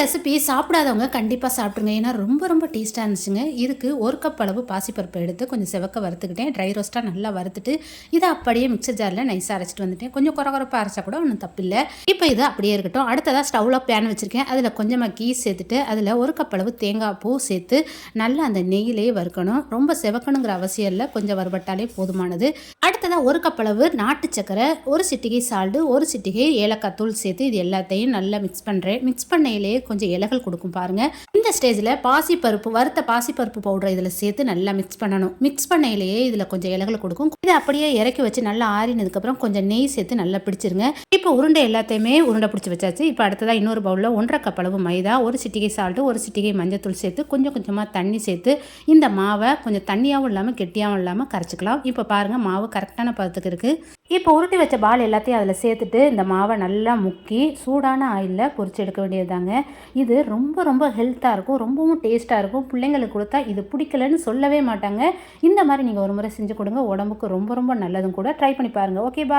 Recipe சாப்பிடாதவங்க கண்டிப்பாக சாப்பிட்ருங்க ஏன்னா ரொம்ப ரொம்ப டேஸ்ட்டாக இருந்துச்சுங்க. இதுக்கு ஒரு கப் அளவு பாசிப்பருப்பு எடுத்து கொஞ்சம் செவக்க வறுத்துக்கிட்டேன். ட்ரை ரோஸ்ட்டாக நல்லா வறுத்துட்டு இதை அப்படியே மிக்சர் ஜாரில் நைஸாக அரைச்சிட்டு வந்துட்டேன். கொஞ்சம் குறை குறைப்பாக அரைச்சா கூட ஒன்றும் தப்பில்லை இப்போ இது அப்படியே இருக்கட்டும். அடுத்ததாக ஸ்டவ்வில் பேன் வச்சுருக்கேன். அதில் கொஞ்சமாக கீ சேர்த்துட்டு அதில் ஒரு கப் அளவு தேங்காய் பூ சேர்த்து நல்லா அந்த நெய்யிலேயே வறுக்கணும். ரொம்ப செவக்கணுங்கிற அவசியம் இல்லை. கொஞ்சம் வறுபட்டாலே போதுமானது. அடுத்ததாக ஒரு கப் அளவு நாட்டு சக்கரை ஒரு சிட்டிகை சால்டு ஒரு சிட்டிகை ஏலக்காய் தூள் சேர்த்து இது எல்லாத்தையும் நல்லா மிக்ஸ் பண்ணுறேன் மிக்ஸ் பண்ணையிலேயே கொஞ்சம் இலைகள் கொடுக்கும் பாருங்க. இந்த ஸ்டேஜில் பாசிப்பருப்பு வறுத்த பாசிப்பருப்பு பவுடரை இதில் சேர்த்து நல்லா மிக்ஸ் பண்ணணும். மிக்ஸ் பண்ணையிலேயே இதில் கொஞ்சம் இலைகள் கொடுக்கும். இதை அப்படியே இறக்கி வச்சு நல்லா ஆறினதுக்கப்புறம் கொஞ்சம் நெய் சேர்த்து நல்லா பிடிச்சிருங்க. இப்போ உருண்டை எல்லாத்தையுமே உருண்டை பிடிச்சி வச்சாச்சு. இப்போ அடுத்ததாக இன்னொரு பவுலில் ஒன்றரை கப் அளவு மைதா ஒரு சிட்டிகை சால்ட்டு ஒரு சிட்டிகை மஞ்சத்தூள் சேர்த்து கொஞ்சம் கொஞ்சமாக தண்ணி சேர்த்து இந்த மாவை கொஞ்சம் தண்ணியாகவும் இல்லாமல் கெட்டியாகவும் இல்லாமல் கரைச்சிக்கலாம். இப்போ பாருங்கள் மாவு கரெக்டான பதத்துக்கு இருக்குது இப்போ உருட்டி வச்ச பால் எல்லாத்தையும் அதில் சேர்த்துட்டு இந்த மாவை நல்லா முக்கி சூடான ஆயிலில் பொறிச்சு எடுக்க வேண்டியதுதாங்க. இது ரொம்ப ரொம்ப ஹெல்த்தாக இருக்கும் ரொம்பவும் டேஸ்ட்டாக இருக்கும். பிள்ளைங்களுக்கு கொடுத்தா இது பிடிக்கலன்னு சொல்லவே மாட்டாங்க. இந்த மாதிரி நீங்கள் ஒரு முறை செஞ்சு கொடுங்க. உடம்புக்கு ரொம்ப ரொம்ப நல்லதும் கூட. ட்ரை பண்ணி பாருங்கள் ஓகே பாய்